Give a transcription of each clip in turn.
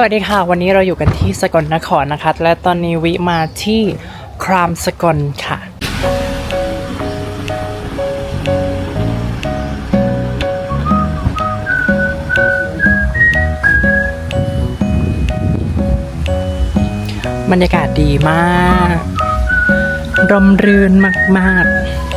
สวัสดีค่ะ วันนี้เราอยู่กันที่สกลนครนะคะ และตอนนี้วิมาที่ครามสกลค่ะ บรรยากาศดีมาก ร่มรื่นมาก ๆ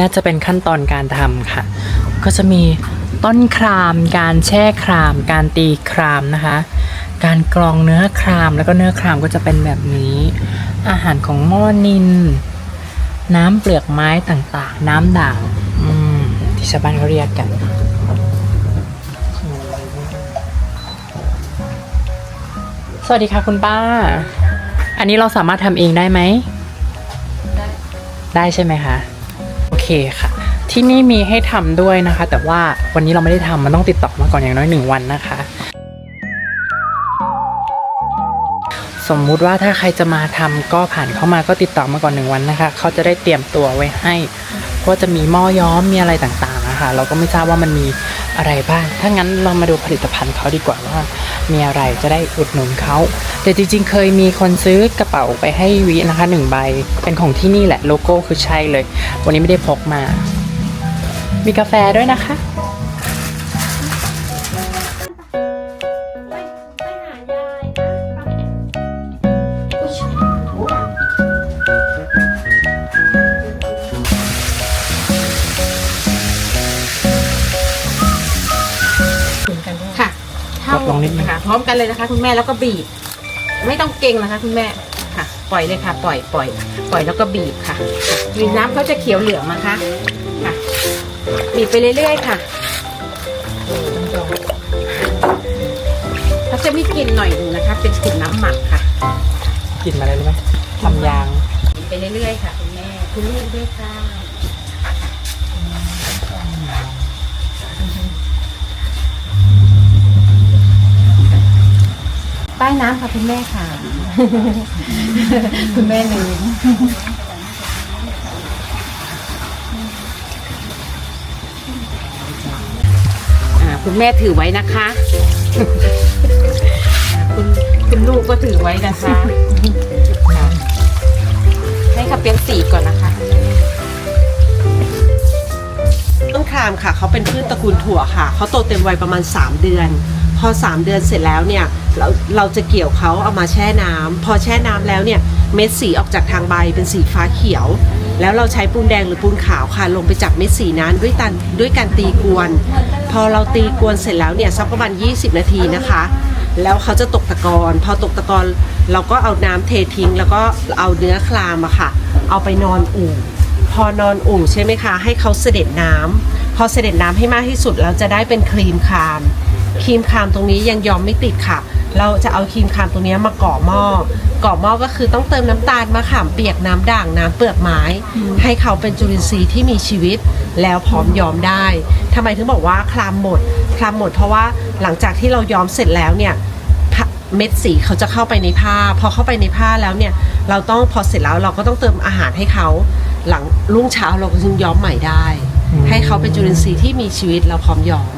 นนี้น่าจะเป็นขั้นตอนการทำค่ะ ก็จะมีต้นคราม การแช่คราม การตีครามนะคะ การกรองเนื้อครามแล้วก็เนื้อครามก็จะเป็นแบบนี้ อาหารของหม้อนิน น้ำเปลือกไม้ต่างๆ น้ำด่างอืมที่ชาวบ้านเขาเรียกกันสวัสดีค่ะคุณป้า อันนี้เราสามารถทำเองได้ไหม ได้ใช่ไหมคะโอเคค่ะ ที่นี่มีให้ทำด้วยนะคะ แต่ว่าวันนี้เราไม่ได้ทำมันต้องติดต่อมาก่อนอย่างน้อยหนึ่งวันนะคะ สมมุติว่าถ้าใครจะมาทำก็ผ่านเข้ามาก็ติดต่อมาก่อนหนึ่งวันนะคะ เขาจะได้เตรียมตัวไว้ให้เพราะว่าจะมีหม้อย้อมมีอะไรต่างๆนะคะ เราก็ไม่ทราบว่ามันมี อะไรบ้าง ถ้างั้นเรามาดูผลิตภัณฑ์เขาดีกว่าว่า มีอะไรจะได้อุดหนุนเขา แต่จริงๆ เคยมีคนซื้อกระเป๋าไปให้วินะคะหนึ่งใบ เป็นของที่นี่แหละโลโก้คือใช่เลย วันนี้ไม่ได้พกมา มีกาแฟด้วยนะคะค่ะ ลงนิดนึงนะคะพร้อมกันเลยนะคะ คุณแม่แล้วก็บีบ ไม่ต้องเก่งนะคะ คุณแม่ค่ะ ปล่อยเลยค่ะ ปล่อยปล่อย ปล่อยแล้วก็บีบค่ะค่ะมีน้ำเขาจะเขียวเหลืองนะคะค่ะ บีบไปเรื่อยๆค่ะเขาจะมีกลิ่นหน่อยหนึงนะคะ เป็นกลิ่นน้ำหมักค่ะ กลินมาเลยรู้ไหมทำยางบีบไปเรื่อยๆค่ะ คุณแม่ คุณลูกด้วยค่ะ ใต้น้ำค่ะคุณแม่ค่ะ คุณแม่ลืมอ่าคุณแม่ถือไว้นะคะ คุณคุณลูกก็ถือไว้นะคะค่ะให้เขาเป็นสีก่อนนะคะ ต้นครามค่ะ เขาเป็นพืชตระกูลถั่วค่ะ เขาโตเต็มวัยประมาณ 3 เดือน พอ 3 เดือนเสร็จแล้วเนี่ยเราเราจะเกี่ยวเขาเอามาแช่น้ำพอแช่น้ำแล้วเนี่ยเม็ดสีออกจากทางใบเป็นสีฟ้าเขียว แล้วเราใช้ปูนแดงหรือปูนขาวค่ะลงไปจับเม็ดสีนั้นด้วยตันด้วยการตีกวน พอเราตีกวนเสร็จแล้วเนี่ยสักประมาณ 20 นาทีนะคะ แล้วเขาจะตกตะกอนพอตกตะกอนเราก็เอาน้ำเททิ้ง แล้วก็เอาเนื้อคลามอะค่ะ เอาไปนอนอุ่นพอนอนอุ่ใช่ไหมคะ ให้เขาเสด็จน้ำพอเสด็จน้ำให้มากที่สุดเราจะได้เป็นครีมคลาม ครีมคามตรงนี้ยังยอมไม่ติดค่ะ เราจะเอาครีมคามตรงนี้มาก่อหม้อ ก่อหม้อก็คือต้องเติมน้ำตาลมะขามเปียกน้ำด่างน้ำเปลือกไม้ ให้เขาเป็นจุลินทรีย์ที่มีชีวิตแล้วพร้อมยอมได้ทำไมถึงบอกว่าคลามหมด คลามหมดเพราะว่าหลังจากที่เราย้อมเสร็จแล้วเนี่ยผ้าเม็ดสีเขาจะเข้าไปในผ้า พอเข้าไปในผ้าแล้วเนี่ย เราต้องพอเสร็จแล้วเราก็ต้องเติมอาหารให้เขา หลังรุ่งเช้าเราก็จึงย้อมใหม่ได้อืมให้เขาเป็นจุลินทรีย์ที่มีชีวิตแล้วพร้อมย้อม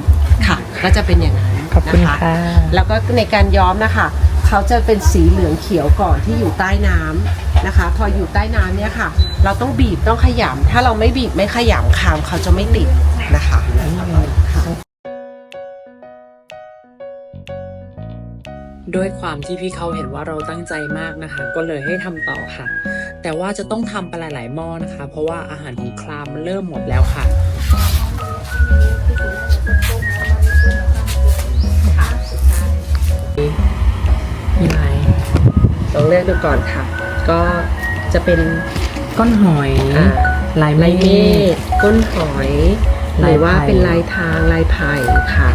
ค่ะ ก็จะเป็นอย่างนั้น ขอบคุณนค่ะ แล้วก็ในการย้อมนะคะ เขาจะเป็นสีเหลืองเขียวก่อนที่อยู่ใต้น้ำนะคะ พออยู่ใต้น้ำเนี่ยค่ะ เราต้องบีบต้องขยำถ้าเราไม่บีบไม่ขยำคามเขาจะไม่ติดนะคะค่ะ ด้วยความที่พี่เขาเห็นว่าเราตั้งใจมากนะคะ ก็เลยให้ทำต่อค่ะ แต่ว่าจะต้องทำไปหลายๆหม้อนะคะ เพราะว่าอาหารของคลามมันเริ่มหมดแล้วค่ะ ลองเลือกดูก่อนค่ะ ก็จะเป็นก้อนหอยอ่าลายลายเมฆก้นหอยหลายรือว่าไผ่ เป็นลายทางลายไผ่ค่ะ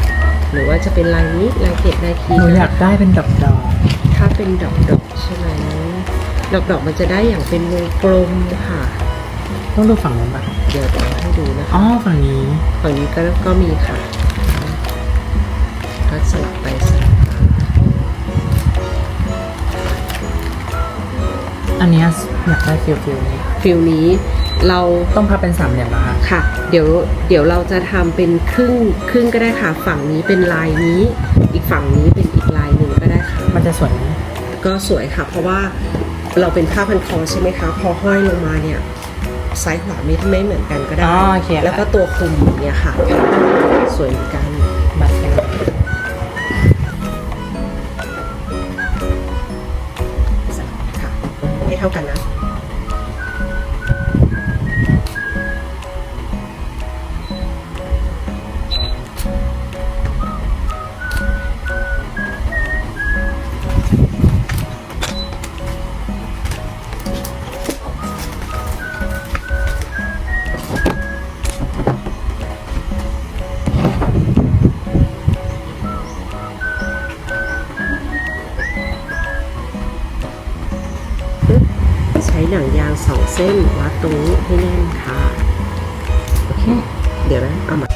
หรือว่าจะเป็นลายนี้ลายเกล็ดลายคีหนูอยากได้เป็นดอกดอกถ้าเป็นดอกดอกๆใช่ไหมดอกดอกๆมันจะได้อย่างเป็นวงกลมค่ะ ๆต้องดูฝั่งนั้นปะเดี๋ยวเราให้ดูนะคะ อ๋อฝั่งนี้ ฝั่งนี้ก็ก็มีค่ะ ก็สลับไปส อันเนี้ยอยากได้ฟิลฟิลนี้ฟิลนี้ เราต้องพับเป็นสามเหลี่ยมนะคะค่ะ เดี๋ยวเดี๋ยวเราจะทำเป็นครึ่งครึ่งก็ได้ค่ะ ฝั่งนี้เป็นลายนี้ อีกฝั่งนี้เป็นอีกลายหนึ่งก็ได้ค่ะ มันจะสวยไหมก็สวยค่ะ เพราะว่าเราเป็นผ้าพันคอใช่ไหมคะ พอห้อยลงมาเนี่ยซ้ายขวาไม่ไม่เหมือนกันก็ได้ อ๋อโอเคแล้วก็ตัวคลุมอย่างเนี่ยค่ะ สวยเหมือนกัน เท่ากันนะ ยางสองเส้นวัดตรงนี้ให้แน่นค่ะ โอเค เดี๋ยวนะเอามา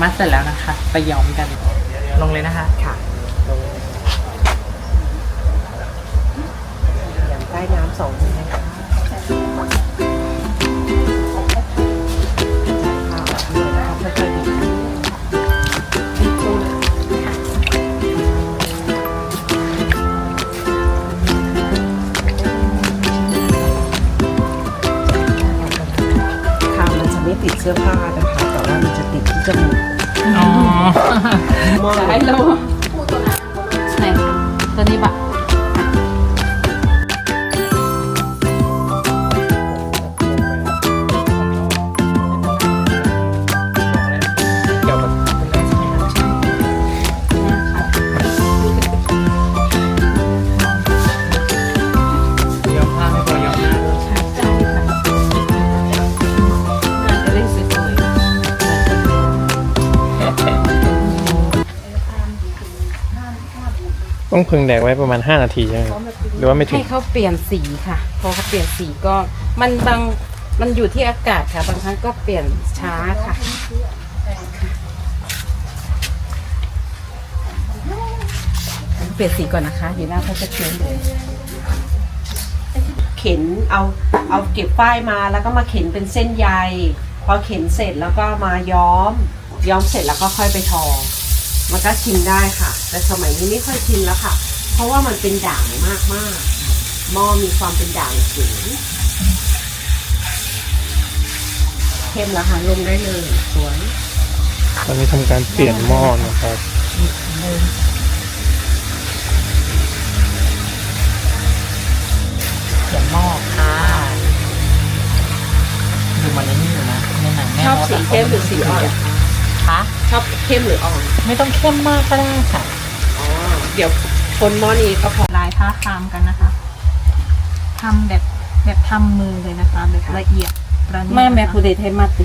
มัดเสร็จแล้วนะคะ ไปย้อมกัน ลงเลยนะคะ ค่ะลงอย่างใต้น้ำสองมือนะคะค่ะเหนื่อยนะคะค่อยๆบิดบิดตรงนี้ค่ะมันจะไม่ติดเสื้อผ้านะคะแต่ว่า มอ ต้องพึงแดกไว้ประมาณ 5 นาทีใช่ไหมครับหรือว่าไม่ถึให้เขาเปลี่ยนสีค่ะ พอเขาเปลี่ยนสีก็มันบางมันอยู่ที่อากาศค่ะ บางครั้งก็เปลี่ยนช้าค่ะ เปลี่ยนสีก่อนนะคะเดี๋ยวหน้าเขาจะเขียวเลยเข็นเอาเอาเก็บฝ้ายมาแล้วก็มาเข็นเป็นเส้นใยพอเข็นเสร็จแล้วก็มาย้อม ย้อมเสร็จแล้วก็ค่อยไปทอ มันก็ชิมได้ค่ะ แต่สมัยนี้ไม่ค่อยชิมแล้วค่ะ เพราะว่ามันเป็นด่างมากมากๆหม้อมีความเป็นด่างสูงเข้มแล้วค่ะลงได้เลยสวยตอนนี้ทำการเปลี่ยนหม้อนะครับ เขียนหม้อค่ะดูมันในนี่อยู่นะในหนังแม่ชอบมดะสีเข้มหรือสีอ่อนคะ ชอบเข้มหรืออ่อน ไม่ต้องเข้มมากก็ได้ค่ะอ๋อ เดี๋ยวคนหม้อนี้ก็พอลายผ้าคามกันนะคะทำแบบแบบทำมือเลยนะคะ แบบละเอียดประณีตแม่แม่นะคะผู้เดชให้มัดติ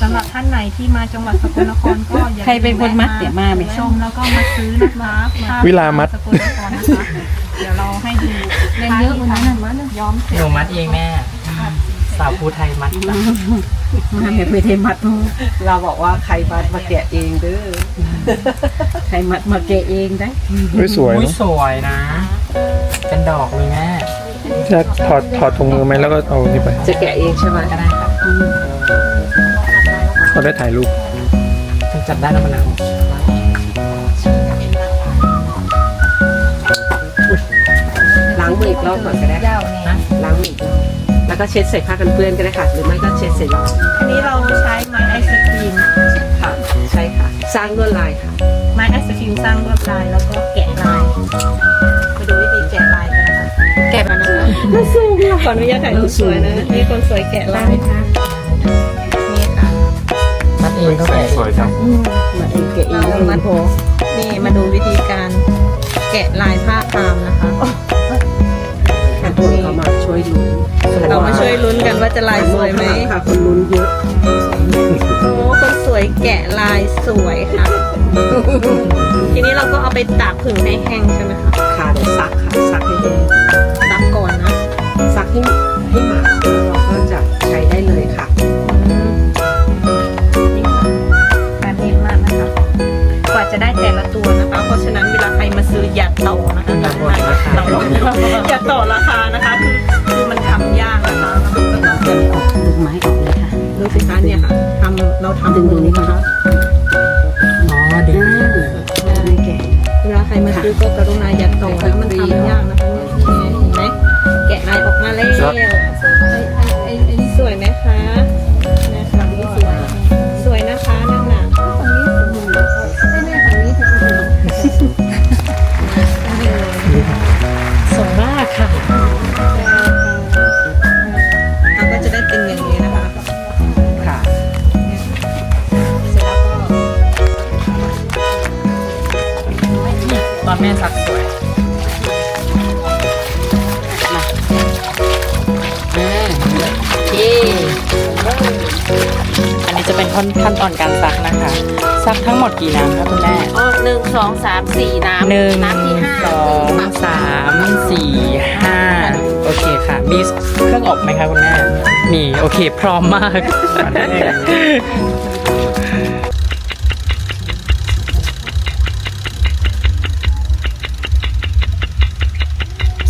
สำหรับท่านไหนที่มาจังหวัดสกลนครก็อย่าลืใครเป็นคนมัดเดี๋ยวมาไหม ชมแล้วก็มาซื้อนะคะผ้เวลามัด สกลนครนะคะเดี๋ยวเราให้ดูเล่นเยอะกว่านั้นมัดย้อมเสร็จ หนูมัดเองแม่ สาวภูไทยมัดจ้ะมาแม่ผู้เดชมัดเราบอกว่าใครมัดมาแกะเองเด้อใครมัดมาแกะเองได้ไม่สวยอุ้ยเนาะสวยนะ เป็นดอกเลยแม่จะถอดถอดถุงมือไหมแล้วก็เอานี่ไปจะแกะเองใช่ไหมก็ได้ครับเขาได้ถ่ายรูปถึงจับได้แล้วมันหนาวล้างมืออีกรอบก่อนก็ได้ยาวเนี่ยนะล้างมืออีกรอบ แล้วก็เช็ดใส่ผ้ากันเปื้อนก็ได้ค่ะ หรือไม่ก็เช็ดใส่รองอันนี้เราใช้ไม้ไอศครีมค่ะใช่ค่ะ สร้างลวดลายค่ะ ไม้ไอศครีมสร้างลวดลายแล้วก็แกะลายมาดูวิธีแกะลายกันนะคะแกะมานะคะน่าสูงขออนุญาตถ่ายรูปสวยนะนี่คนสวยแกะลายนี่ค่ะมัดเองก็แกะสวยจังมาเองแกะเองเรามัดนี่ จะลายสวยไหมค่ะคนลุ้นเยอะโอ้คนสวยแกะลายสวยค่ะ ทีนี้เราก็เอาไปตากผึ่งให้แห้งใช่ไหมคะค่ะเดี๋ยวซักค่ะซักให้แห้งตากก่อนนะซักให้ให้หมาดแล้วเรา อ ขั้นขั้นตอนการซักนะคะ ซักทั้งหมดกี่น้ำคะคุณแม่อ๋อหนึ่งสองสามสี่น้ำหนึ่งน้ำที่ห้าสองสามสี่ห้าโอเคค่ะ มีเครื่องอบไหมคะคุณแม่ มีโอเค พร้อมมาก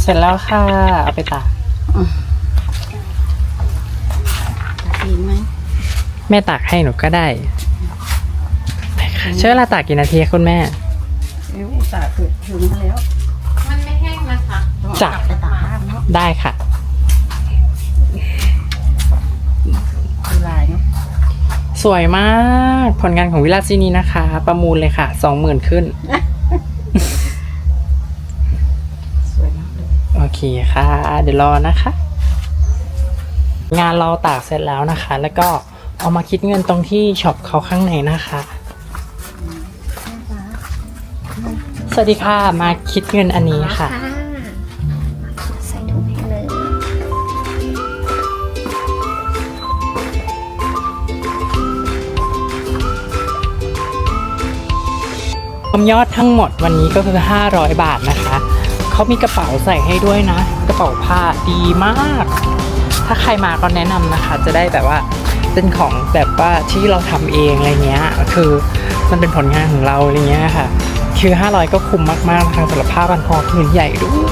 เสร็จแล้วค่ะ เอาไปตาก แม่ตากให้หนูก็ได้ใช้เวลาตากกี่นาทีคะคุณแม่ เอ้ยตากถึงถึงมาแล้วมันไม่แห้งนะคะจ้ะไปตากบ้างเนาะได้ค่ะ ดูลายเนาะสวยมากผลงานของวิลาซินีนะคะ ประมูลเลยค่ะสองหมื่นขึ้น สวยมากเลยโอเคค่ะ เดี๋ยวรอนะคะ งานเราตากเสร็จแล้วนะคะ แล้วก็ เอามาคิดเงินตรงที่ช็อปเขาข้างในนะคะ สวัสดีค่ะ มาคิดเงินอันนี้ค่ะ ใส่ถุงให้เลย รวมยอดทั้งหมดวันนี้ก็คือ 500 บาทนะคะ เขามีกระเป๋าใส่ให้ด้วยนะ กระเป๋าผ้าดีมาก ถ้าใครมาก็แนะนำนะคะ จะได้แบบว่า เป็นของแบบว่าที่เราทำเองอะไรเงี้ยคือมันเป็นผลงานของเราอะไรเงี้ยค่ะ คือ 500 ก็คุ้มมากๆนะคะสำหรับผ้าบันคอผืนใหญ่ด้วย